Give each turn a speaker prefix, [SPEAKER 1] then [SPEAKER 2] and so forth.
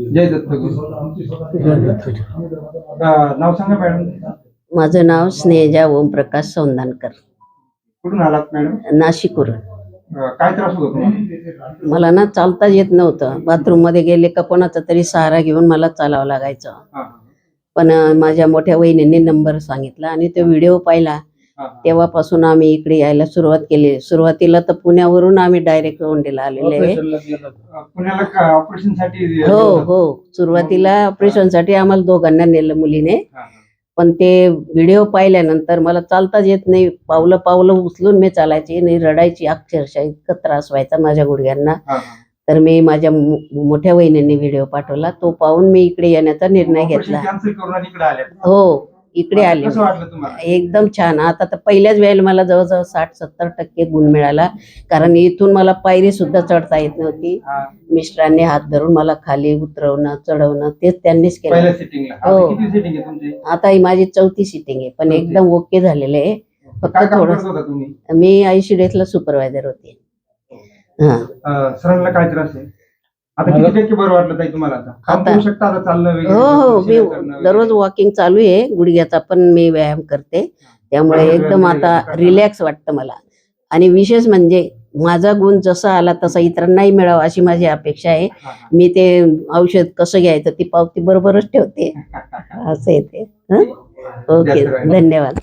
[SPEAKER 1] जय दत्त नाव सांगा मॅडम
[SPEAKER 2] माझं नाव स्नेहजा ओमप्रकाश सौंदानकर
[SPEAKER 1] कुठून आलात मॅडम?
[SPEAKER 2] नाशिकवरून
[SPEAKER 1] काय त्रास होतो तुम्हाला?
[SPEAKER 2] मला ना चालताच येत नव्हतं. बाथरूममध्ये गेले का कोणाचा तरी सहारा घेऊन मला चालावं लागायचं. पण माझ्या मोठ्या वहिनीने नंबर सांगितला आणि तो व्हिडिओ पाहिला. तेव्हापासून आम्ही इकडे यायला सुरुवात केली. सुरुवातीला तर पुण्यावरून आम्ही डायरेक्ट ओंडेला आलेले आहे. हो हो. सुरुवातीला ऑपरेशनसाठी आम्हाला दोघांना नेलं मुलीने.
[SPEAKER 1] हा, हा.
[SPEAKER 2] पण ते व्हिडिओ पाहिल्यानंतर मला चालताच येत नाही. पावलं पावलं उचलून मी चालायची. नाही रडायची. अक्षरशः इतकं त्रास व्हायचा माझ्या गुडघ्यांना. तर मी माझ्या मोठ्या वहिनींनी व्हिडिओ पाठवला. तो पाहून मी इकडे येण्याचा निर्णय घेतला. हो. इकडे आले
[SPEAKER 1] कसं वाटलं तुम्हाला?
[SPEAKER 2] एकदम छान. आता तर पहिल्याच वेळेला मला जवळजवळ साठ सत्तर टक्के गुण मिळाला. कारण इथून मला पायरी सुद्धा चढता येत नव्हती.
[SPEAKER 1] हा,
[SPEAKER 2] मिस्टरांनी हात धरून मला खाली उतरवणं चढवणं तेच त्यांनीच केलं.
[SPEAKER 1] पहिल्या सिटिंगला
[SPEAKER 2] हो.
[SPEAKER 1] किती सिटिंग आहे तुमची?
[SPEAKER 2] आता ही माझी चौथी सिटिंग आहे. पण
[SPEAKER 1] चौथी.
[SPEAKER 2] एकदम ओके झालेले आहे. फक्त
[SPEAKER 1] काय काम
[SPEAKER 2] थोडं
[SPEAKER 1] करत होता तुम्ही?
[SPEAKER 2] मी आयसीडीएसला सुपरवायझर होते. हा.
[SPEAKER 1] अं, सरांना काय त्रास आहे? आता किती टक्के बरं वाटलं ताई तुम्हाला आता? काम
[SPEAKER 2] आता-
[SPEAKER 1] करू शकता आता चालणं वगैरे
[SPEAKER 2] हो हो मी
[SPEAKER 1] शिरा करणं वगैरे?
[SPEAKER 2] दररोज वॉकिंग चालू आहे गुडघ्याचा पण मी व्यायाम करते. त्यामुळे एकदम आता रिलॅक्स वाटतं मला. आणि विशेष म्हणजे माझा गुण जसा आला तसा इतरांनाही मिळावा अशी माझी अपेक्षा आहे.
[SPEAKER 1] हा, हा.
[SPEAKER 2] मी ते औषध कसं घ्यायचं ती पावती बरोबरच ठेवते. असं येते ओके
[SPEAKER 1] जास्त.
[SPEAKER 2] धन्यवाद.